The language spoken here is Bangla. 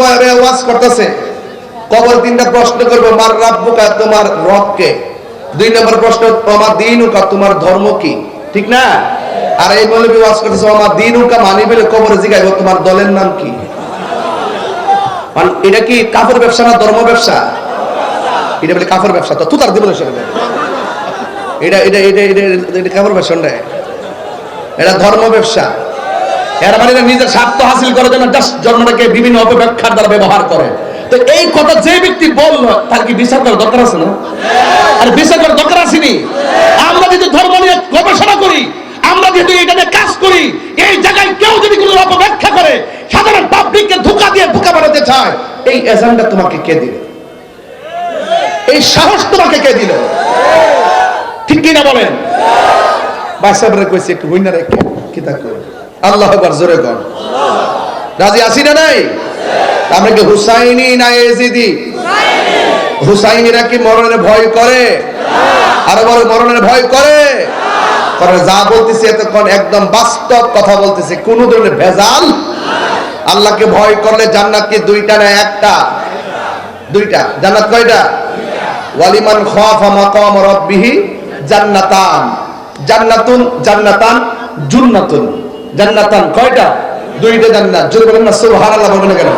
মানি তোমার দলের নাম কি? মানে এটা কি কাপড় ব্যবসা না ধর্ম ব্যবসা? এটা বলে কাপড় ব্যবসা, তো তুতার দিব এটা এটা এটা এটা কাপড় ব্যবসা এটা ধর্ম ব্যবসা। মানে নিজের স্বার্থ হাসিল করার জন্য বিভিন্ন অপব্যাখ্যার দ্বারা ব্যবহার করে। তো এই কথা যে ব্যক্তি তার কি বিচার করার দরকার আছে না? আর বিচার করার দরকার আসেনি আমরা যদি ধর্ম নিয়ে গবেষণা করি, আমরা কাজ করি, এই জায়গায় কেউ যদি কোনো অপব্যাখ্যা করে, সাধারণ পাবলিককে ধোকা দিয়ে ধোকা বানাতে চায়, এই এজেন্ডা তোমাকে কে দিল এই সাহস তোমাকে কে দিল? ঠিক কিনা বলেন? বাসাবরে কইছে, একটু হইনা রেখে কি তা কই আল্লাহ জোরে কর রাজি আছি না নাই? আমরা কি হুসাইনি না এজিদি? হুসাইনিরা কি মরণের ভয় করে? আরও বড় মরণের ভয় করে? কারণ যা বলতেছে এতক্ষণ একদম বাস্তব কথা বলতেছে, কোন ধরনের ভেজাল। আল্লাহকে ভয় করলে জান্নাত কি দুইটা না একটা? দুইটা। জান্নাত কয়টা? ওয়ালিমান খাফা মাকাম রাব্বিহি জান্নাতান। জান্নাতুন জান্নাতান জুন্নাতুন। জান্নাতান কয়টা? দুইটা জান্নাত। যদি বলেন না সুবহানাল্লাহ বলবেন কেন?